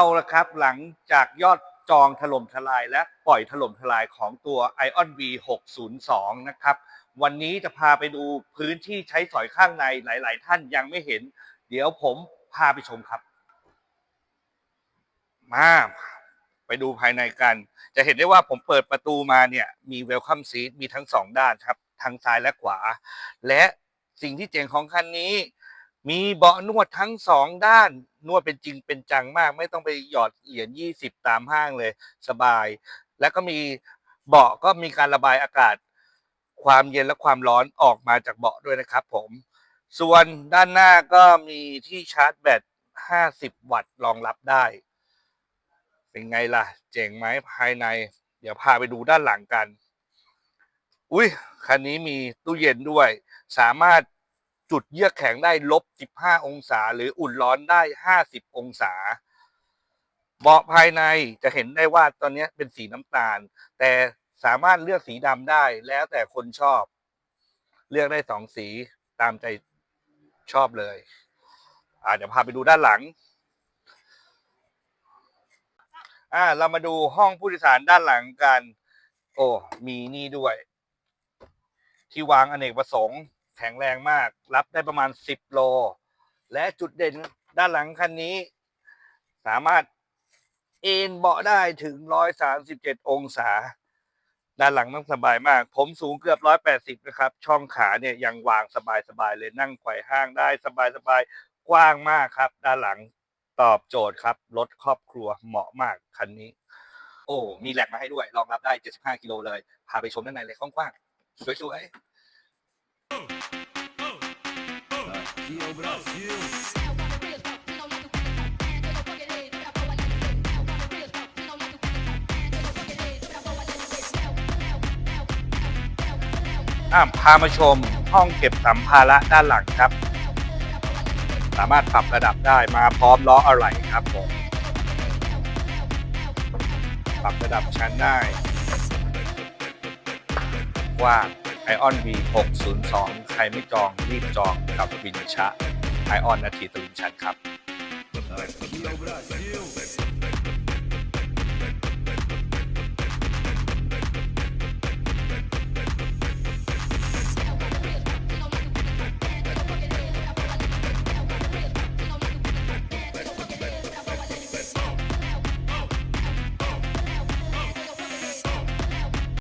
เอาละครับหลังจากยอดจองถล่มทลายและปล่อยถล่มทลายของตัว Ion V 602 นะครับ วันนี้จะพาไปดูพื้นที่ใช้สอยข้างในหลาย ๆ ท่านยังไม่เห็น เดี๋ยวผมพาไปชมครับ มาไปดูภายในกัน จะเห็นได้ว่าผมเปิดประตูมาเนี่ยมีเวลคัมซีทมีทั้งสองด้านครับ ทางซ้ายและขวา และสิ่งที่เจ๋งของคันนี้ มีเบาะนวดทั้งสองด้าน นวดเป็นจริงเป็นจังมาก ไม่ต้องไปหยอดเหรียญยี่สิบตามห้างเลย สบาย แล้วก็มีเบาะก็มีการระบายอากาศ ความเย็นและความร้อนออกมาจากเบาะด้วยนะครับ ผม ส่วนด้านหน้าก็มีที่ชาร์จแบต 50 วัตต์รองรับได้ เป็นไงล่ะ เจ๋งไหมภายใน เดี๋ยวพาไปดูด้านหลังกัน อุ้ยคันนี้มีตู้เย็นด้วย สามารถ จุดเยือกแข็งได้ลบ 15 องศา หรืออุ่นร้อนได้ 50 องศา เบาะภายในจะเห็นได้ว่าตอนนี้เป็นสีน้ำตาล แต่สามารถเลือกสีดำได้แล้วแต่คนชอบ เลือกได้สองสีตามใจชอบเลย อ่าเดี๋ยวพาไปดูด้านหลัง อ่า เรามาดูห้องผู้โดยสารด้านหลังกัน โอ้ มีนี่ด้วย ที่วางอเนกประสงค์ แข็งแรงมาก รับได้ประมาณ 10 โล และจุดเด่นด้านหลังคันนี้ สามารถเอนเบาะได้ถึง 137 องศา ด้านหลังนั่งสบายมาก ผมสูงเกือบ 180 นะครับ ช่องขาเนี่ยยังวางสบายๆเลยนั่งไขว่ห้างได้สบายๆ กว้างมากครับ ด้านหลังตอบโจทย์ครับ รถครอบครัวเหมาะมากคันนี้ โอ้ มีแหลกมาให้ด้วย รองรับได้ 75 กิโลเลย พาไปชมด้านในเลยกว้างๆ สวยๆ Aqui é o Brasil. อะพามาชมห้องเก็บสัมภาระด้านหลังครับ สามารถปรับระดับได้มาพร้อมล้ออะไหล่ครับผมปรับระดับชั้นได้กว่าง ไอออน V 602 ใครไม่จองรีบจองกับวินชะไอออนนาทีตะวินชันครับ